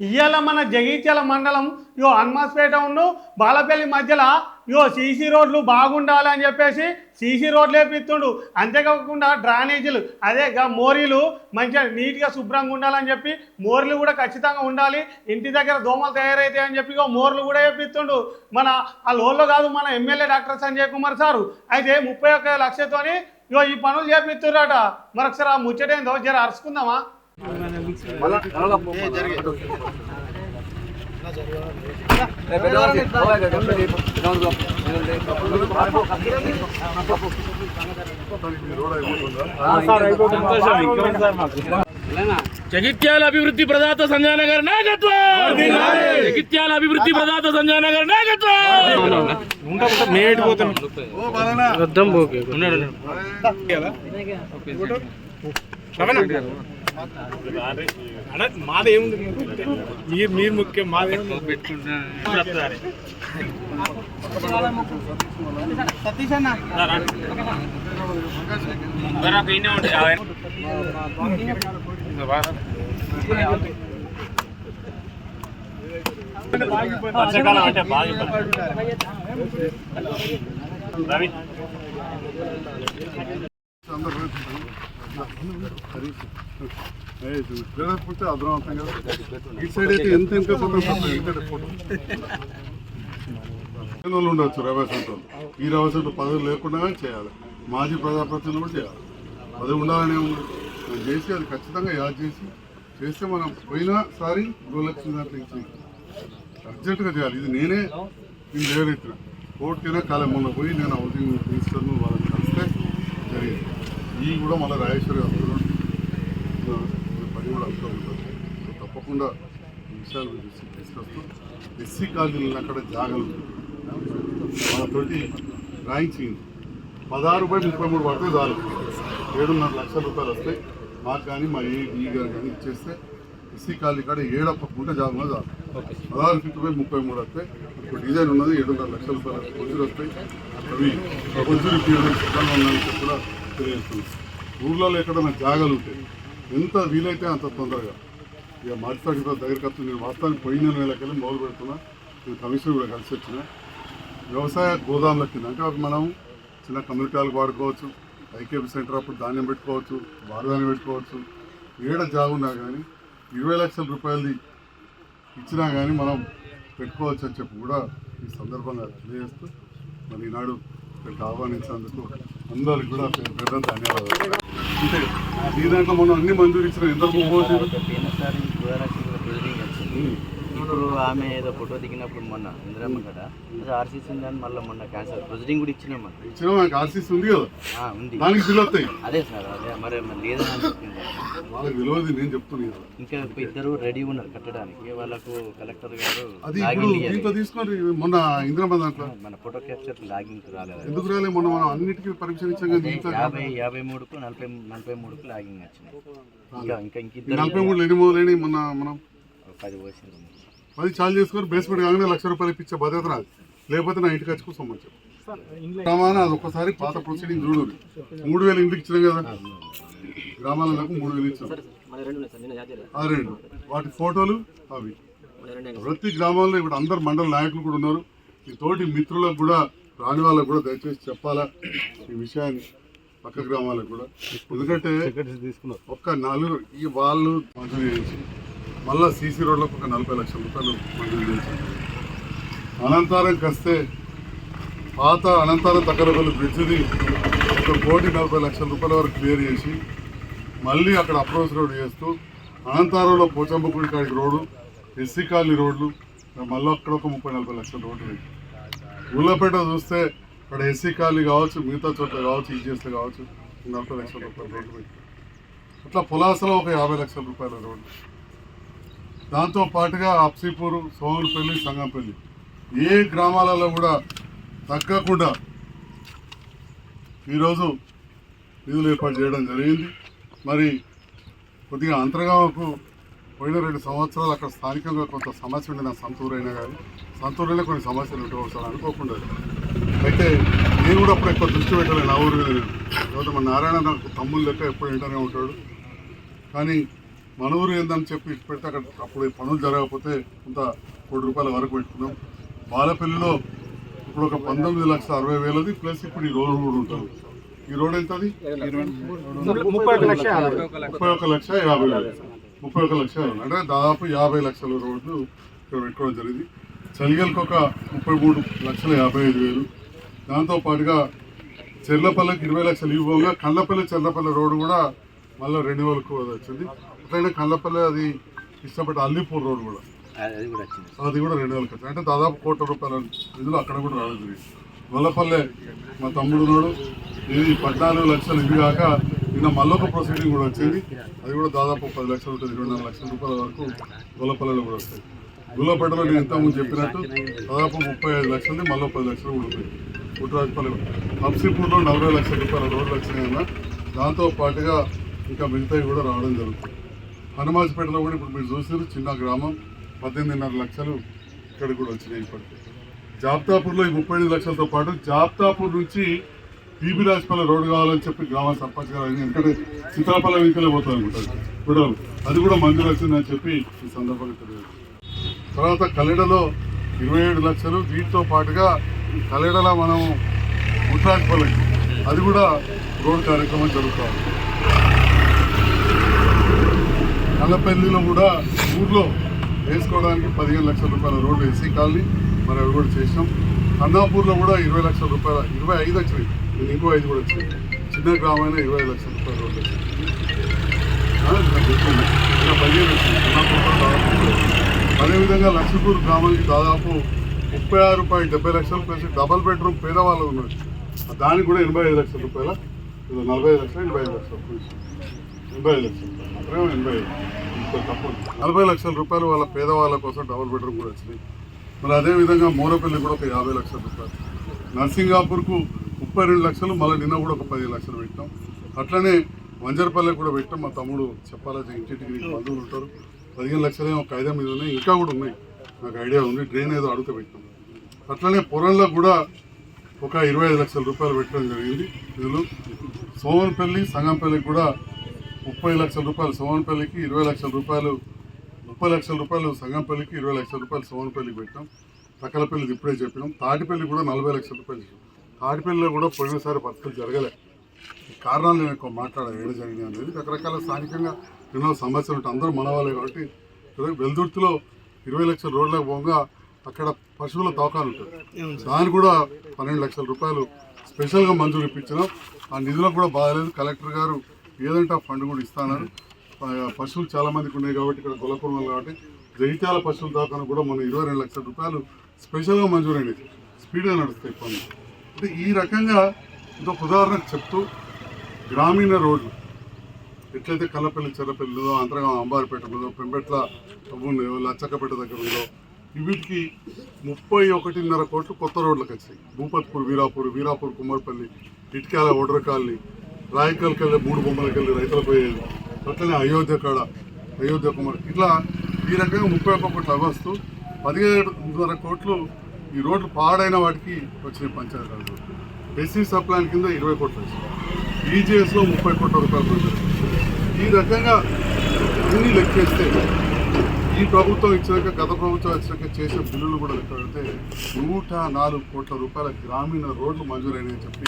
ఇవాళ మన జగిత్యాల మండలం యో హన్మాస్పేట ఉండు బాలపల్లి మధ్యలో యో సీసీ రోడ్లు బాగుండాలి అని చెప్పేసి సీసీ రోడ్లు వేపిస్తుండు అంతేకాకుండా డ్రైనేజీలు అదే గా మోరీలు మంచిగా నీట్గా శుభ్రంగా ఉండాలని చెప్పి మోర్లు కూడా ఖచ్చితంగా ఉండాలి. ఇంటి దగ్గర దోమలు తయారైతాయి అని చెప్పి మోర్లు కూడా వేపిస్తుండు మన ఆ లోన్లో కాదు మన MLA doctor Sanjay Kumar sir. అయితే ముప్పై ఒక్క లక్షతోని ఇగో ఈ పనులు చేపిస్తుర్రట మరొకసారి ఆ ముచ్చటేందో జర అరుచుకుందామా? జగిత్యాల అభివృద్ధి ప్రదాత సంజయ్ నగర్ నాయకత్వం! జగిత్యాల అభివృద్ధి ప్రదాత సంజయ్ నగర్ నాయకత్వం మాదేముంది మీరు మీరు ముఖ్యం మాదేముంది లేకపోతే అర్థమవుతాం కదా ఈ సైడ్ అయితే ఎంత ఇంకా వాళ్ళు ఉండొచ్చు రవే సెంటర్ ఈ రవే సెంటర్ పదవి లేకుండా చేయాలి మాజీ ప్రజాప్రతినిధులు కూడా చేయాలి పదవి ఉండాలనే ఉంది మనం చేసి అది ఖచ్చితంగా యాడ్ చేసి చేస్తే మనం పోయినసారి గోలక్ష్మి దాంట్లో ఇచ్చి అర్జెంటుగా చేయాలి. ఇది నేనే నేను లేవనెత్తిన కోర్టుకైనా కాలే మొన్న పోయి నేను హౌసింగ్ మినిస్టర్ను ఈ కూడా మళ్ళీ రాజేశ్వరి పని కూడా అంతా ఉంటుంది తప్పకుండా ఈ విషయాలు తీసుకొస్తూ ఎస్సీ కాలనీలను అక్కడ జాగలు. వాళ్ళతోటి చేయండి. పదహారు బై ముప్పై మూడు పడితే చాలు. ఏడున్నర లక్షల రూపాయలు వస్తాయి మాకు కానీ మా ఏ ఈ గారు కానీ ఇచ్చేస్తే ఎస్సీ కాలనీ కాడ ఏడప్పకుండా జాగలో చాలు పదహారు ఫిఫ్టీ ముప్పై మూడు వస్తాయి ఇప్పుడు డిజైన్ ఉన్నది ఏడున్నర లక్షల రూపాయలు కొంచెం వస్తాయి అవి కొంచెం కూడా తెలియజేస్తున్నాం ఊర్లలో ఎక్కడైనా జాగాలు ఉంటాయి ఎంత వీలైతే అంత తొందరగా. ఇక మాట్లాడి దగ్గరికి వస్తుంది నేను వాస్తవానికి పోయిన నెలకెళ్ళి మొదలు పెడుతున్నా. నేను కమిషనర్ కూడా కలిసి వచ్చిన. వ్యవసాయ గోదాముల కింద అంటే అవి మనం చిన్న కమ్యూనిటీలకు వాడుకోవచ్చు. ఐకేపీ సెంటర్ అప్పుడు ధాన్యం పెట్టుకోవచ్చు వారధాన్యం పెట్టుకోవచ్చు. ఏడ జాగున్నా కానీ ఇరవై లక్షల రూపాయలది ఇచ్చినా కానీ మనం పెట్టుకోవచ్చు అని చెప్పి కూడా ఈ సందర్భంగా తెలియజేస్తూ మరి ఈనాడు ఇక్కడికి ఆహ్వానించినందుకు అందరికి కూడా పేరు పేరున ధన్యవాదాలు. అంటే ఈ దాంట్లో మనం అన్ని మంజూరు ఇచ్చిన ఎంత ఇప్పుడు ఆమె ఏదో ఫోటో దిగినప్పుడు మొన్న ఇందిరమ్మ కదా అది ఆర్సీసీ ఉందని మళ్ళీ మొన్న క్యాన్సర్. ప్రొసీడింగ్ కూడా ఇచ్చినాం మనం. ఇచ్చిన మనకి ఆర్సీస్ ఉంది కదా. ఉంది. దానికి బిల్ వస్తాయి. అదే సార్ అదే మరి లేదని చెప్పింది. వాళ్ళకి విలువది నేను చెప్తున్నాను కదా. ఇంకా ఇద్దరు రెడీ ఉన్నారు కట్టడానికి. వాళ్ళకు కలెక్టర్ గారు అది ఇప్పుడు ఇయ్యాలి. తీసుకొని మొన్న ఇందిరాబాద్ దాంట్లో. మన ఫోటో క్యాప్చర్ లాగిన్ రాలేదు. ఎందుకు రాలే? మొన్న మనం అన్నిటికీ పర్మిషన్ ఇచ్చాం కదా యాభై యాభై మూడుకు నలభై నలభై మూడుకు లాగింగ్ వచ్చినాయి. ఇంకా ఇంకా ఇంక నలభై మూడు లేని మొదలైన మొన్న మనం? పది పోసింది పది చాలు చేసుకొని బేస్మెంట్ కాగానే లక్ష రూపాయలు ఇప్పించే బాధ్యత నాది. లేకపోతే నా ఇంటికి వచ్చి సొమ్మచ్చు గ్రామాన అది ఒక్కసారి పాత ప్రొసీడింగ్ చూడు మూడు వేలు ఇంటికి ఇచ్చినాం కదా? గ్రామాలకు మూడు వేలు ఇచ్చాం ఆ రెండు. వాటి ఫోటోలు అవి. ప్రతి గ్రామాల్లో ఇప్పుడు అందరు మండల నాయకులు కూడా ఉన్నారు. ఈ తోటి మిత్రులకు కూడా రాని వాళ్ళకు కూడా దయచేసి చెప్పాలా ఈ విషయాన్ని పక్క గ్రామాలకు కూడా? ఎందుకంటే ఒక్క నలుగురు ఈ వాళ్ళు మంజూరు చేయించి మళ్ళా సీసీ రోడ్లకు ఒక నలభై లక్షల రూపాయలు మంజూరు చేసింది. అనంతరం వస్తే పాత అనంతరం తగ్గరపల్లి బ్రిడ్జిని ఒక కోటి నలభై లక్షల రూపాయల వరకు క్లియర్ చేసి మళ్ళీ అక్కడ అప్రోచ్ రోడ్ చేస్తూ అనంతారంలో పోచంపగుడి కాడికి రోడ్డు ఎస్సీ కాలనీ రోడ్లు మళ్ళీ అక్కడ ఒక ముప్పై నలభై లక్షల రోడ్లు ఊళ్ళపేట చూస్తే అక్కడ ఎస్సీ కాలనీ కావచ్చు మిగతా చోట్ల కావచ్చు ఈజీఎస్లో కావచ్చు నలభై లక్షల రూపాయల రోడ్లు అట్లా పులాసలో ఒక యాభై లక్షల రూపాయల రోడ్డు. దాంతో పాటుగా అప్సీపూర్ సోములపల్లి సంగంపల్లి. ఏ గ్రామాలలో కూడా తగ్గకుండా ఈరోజు నిధులు ఏర్పాటు చేయడం జరిగింది. మరి కొద్దిగా అంతర్గామకు పోయిన రెండు సంవత్సరాలు అక్కడ స్థానికంగా కొంత సమస్య ఉండిన సంతూరు అయినా కానీ సంతూరులో కొన్ని సమస్యలు ఉంటే అనుకోకుండా. అయితే నేను కూడా అప్పుడు ఎక్కువ దృష్టి పెట్టలేదు నా ఊరు మీద. నేను. తర్వాత మన నారాయణ నాకు తమ్ముళ్ళు లెక్క ఎప్పుడు వింటూనే ఉంటాడు. కానీ మన ఊరు ఏందని చెప్పి ఇటు పెడితే అక్కడ అప్పుడు ఈ పనులు జరగకపోతే కొంత కోటి రూపాయల వరకు పెట్టుకున్నాం. బాలపల్లిలో ఇప్పుడు ఒక పంతొమ్మిది లక్షల అరవై వేలది ప్లస్ ఇప్పుడు ఈ రోడ్డు కూడా ఉంటుంది. ఈ రోడ్ ఎంత అది ముప్పై ఒక లక్ష యాభై. ముప్పై ఒక లక్ష యాభై వేలు. ముప్పై ఒక లక్ష. అంటే దాదాపు యాభై లక్షల రోడ్లు ఇక్కడ పెట్టుకోవడం జరిగింది. చలిగలకు ఒక ముప్పై మూడు లక్షల యాభై ఐదు వేలు. దాంతో పాటుగా చెర్లపల్లికి ఇరవై లక్షలు ఇవ్వగా కళ్ళపల్లి చెర్లపల్లి రోడ్డు కూడా మళ్ళీ రెండు వేలకు వచ్చింది. అట్లనే కళ్ళపల్లి అది ఇష్టపడ్డ అల్లిపూర్ రోడ్ కూడా. అది కూడా రెండు వేలకు వచ్చింది అంటే దాదాపు కోట్ల రూపాయల నిధులు అక్కడ కూడా రావడం జరిగింది గొల్లపల్లె మా తమ్ముడు ఉన్నాడు. ఇది పద్నాలుగు లక్షలు ఇవి కాక నిన్న మళ్ళొక ప్రొసీడింగ్ కూడా వచ్చింది. అది కూడా దాదాపు పది లక్షలు ఉంటుంది ఇరవై నాలుగు లక్షల రూపాయల వరకు గొల్లపల్లెలో కూడా వస్తాయి. గుల్లపేటలో నేను ఇంతకుముందు చెప్పినట్టు దాదాపు ముప్పై ఐదు లక్షలది మళ్ళీ పది లక్షలు కూడా ఉంటాయి. పుట్టరాజపల్లి హంసీపూర్లో నలభై లక్షల రూపాయల రోడ్లు వచ్చినాయన్న దాంతో పాటుగా ఇంకా మిగతావి కూడా రావడం జరుగుతుంది. హనుమాజ్పేటలో కూడా ఇప్పుడు మీరు చూసారు చిన్న గ్రామం పద్దెనిమిదిన్నర లక్షలు ఇక్కడ కూడా వచ్చినాయి ఇప్పటికి. జాబ్తాపూర్లో ఈ ముప్పై ఐదు లక్షలతో పాటు జాబ్తాపూర్ నుంచి బీబీ రాజపల్లి రోడ్డు కావాలని చెప్పి గ్రామ సర్పంచ్ గారు ఎందుకంటే సీతాపల్లి వెంకలే పోతుంది అనుకుంటారు ఇప్పుడు అది కూడా మంజూరు వచ్చిందని చెప్పి ఈ సందర్భంగా తెలియదు తర్వాత కల్లెడలో ఇరవై ఏడు లక్షలు. వీటితో పాటుగా కల్లెడలో మనం ఉట్రాజపల్లి అది కూడా రోడ్ కార్యక్రమం జరుగుతుంది నల్లపల్లిలో కూడా ఊర్లో వేసుకోవడానికి పదిహేను లక్షల రూపాయల రోడ్డు ఎస్సీ కాలనీ మరి అవి కూడా చేసినాం. అన్నాపూర్లో కూడా ఇరవై లక్షల రూపాయల ఇరవై ఐదు వచ్చినాయి. నేను ఇంకో ఐదు కూడా వచ్చినాయి. చిన్న గ్రామైన ఇరవై లక్షల రూపాయల రోడ్డు పదిహేను అదేవిధంగా లక్ష్మీపూర్ గ్రామానికి దాదాపు ముప్పై ఆరు పాయింట్ డెబ్బై లక్షలు ప్లస్ డబల్ బెడ్రూమ్ పేదవాళ్ళు ఉన్నారు. దానికి కూడా ఎనభై ఐదు లక్షల రూపాయల నలభై ఐదు లక్షలు ఎనభై ఐదు లక్షలు. ఎనభై ఐదు లక్షలు. ఎనభై నలభై లక్షల రూపాయలు వాళ్ళ పేదవాళ్ళ కోసం డబుల్ బెడ్రూమ్ కూడా వచ్చినాయి. మరి అదేవిధంగా మూరపల్లి కూడా ఒక యాభై లక్షల రూపాయలు. నర్సింగాపూర్కు ముప్పై రెండు లక్షలు మళ్ళీ నిన్న కూడా ఒక పదిహేను లక్షలు పెట్టాం. అట్లనే వంజరపల్లె కూడా పెట్టాం. మా తమ్ముడు చెప్పాలంటే ఇంటింటికి నీకు బంధువులు ఉంటారు. పదిహేను లక్షలే ఒక ఐదు మీద ఉన్నాయి. ఇంకా కూడా ఉన్నాయి. నాకు ఐడియా ఉంది. డ్రైన్ ఏదో అడుగుతూ పెట్టాం. అట్లనే పొలంలో కూడా ఒక ఇరవై ఐదు లక్షల రూపాయలు పెట్టడం జరిగింది. ఇందులో సోమన్పల్లి సంగంపల్లికి కూడా ముప్పై లక్షల రూపాయలు సోమన్పల్లికి ఇరవై లక్షల రూపాయలు ముప్పై లక్షల రూపాయలు సంగంపల్లికి ఇరవై లక్షల రూపాయలు సోమన్పల్లికి పెట్టాం. తక్కలపల్లిది ఇప్పుడే చెప్పినాం. తాటిపల్లి కూడా నలభై లక్షల రూపాయలు తాటిపల్లిలో కూడా పోయినసారి పథకాలు జరగలే. కారణాలు నేను ఎక్కువ మాట్లాడాను. ఏడు జరిగినాయి అనేది రకరకాల స్థానికంగా ఎన్నో సమస్యలు ఉంటాయి. అందరూ మనవాళ్ళే కాబట్టి వెల్దుర్తిలో ఇరవై లక్షల రోడ్లకు పోగా అక్కడ పశువుల తోకాలు ఉంటుంది. దాన్ని కూడా పన్నెండు లక్షల రూపాయలు స్పెషల్గా మంజూరు ఇప్పించినాం. ఆ నిధులకు కూడా బాగాలేదు కలెక్టర్ గారు ఏదంటే ఆ ఫండ్ కూడా ఇస్తానని. పశువులు చాలా మందికి ఉన్నాయి కాబట్టి ఇక్కడ గొల్లపురం కాబట్టి జగిత్యాల పశువుల దాకా కూడా మనం ఇరవై రెండు లక్షల రూపాయలు స్పెషల్గా మంజూరైనది స్పీడ్గా నడుస్తాయి పనులు అంటే ఈ రకంగా ఇంకొక ఉదాహరణకు చెప్తూ గ్రామీణ రోడ్లు ఎట్లయితే కల్లపల్లి చెర్లపల్లిలో అంతరగా అంబారిపేట ఉందో పెంపెట్ల లచ్చక్కపేట దగ్గర ఉందో వీటికి ముప్పై ఒకటిన్నర కోట్లు కొత్త రోడ్లకు వచ్చాయి. భూపత్పూర్ వీరాపూర్ వీరాపూర్ కుమ్మర్పల్లి ఇటుకాల ఒడ్ర రాయకల్కి వెళ్ళి మూడు బొమ్మలకి వెళ్ళి రైతులు పోయేది అట్లనే అయోధ్య కాడ అయోధ్య కుమార్ ఇట్లా ఈ రకంగా ముప్పై ఒక్క కోట్లు అవస్తూ పదిహేడున్నర కోట్లు ఈ రోడ్లు పాడైన వాటికి వచ్చినాయి పంచాయతీ ఎస్సీ సప్లాన్ కింద ఇరవై కోట్లు వచ్చినాయి. ఈజీఎస్లో ముప్పై కోట్ల రూపాయలు ఈ రకంగా అన్నీ లెక్కేస్తే ఈ ప్రభుత్వం ఇచ్చినాక గత ప్రభుత్వం ఇచ్చాక చేసే బిల్లులు కూడా లెక్క పెడితే నూట నాలుగు కోట్ల రూపాయల గ్రామీణ రోడ్లు మంజూరైనాయని చెప్పి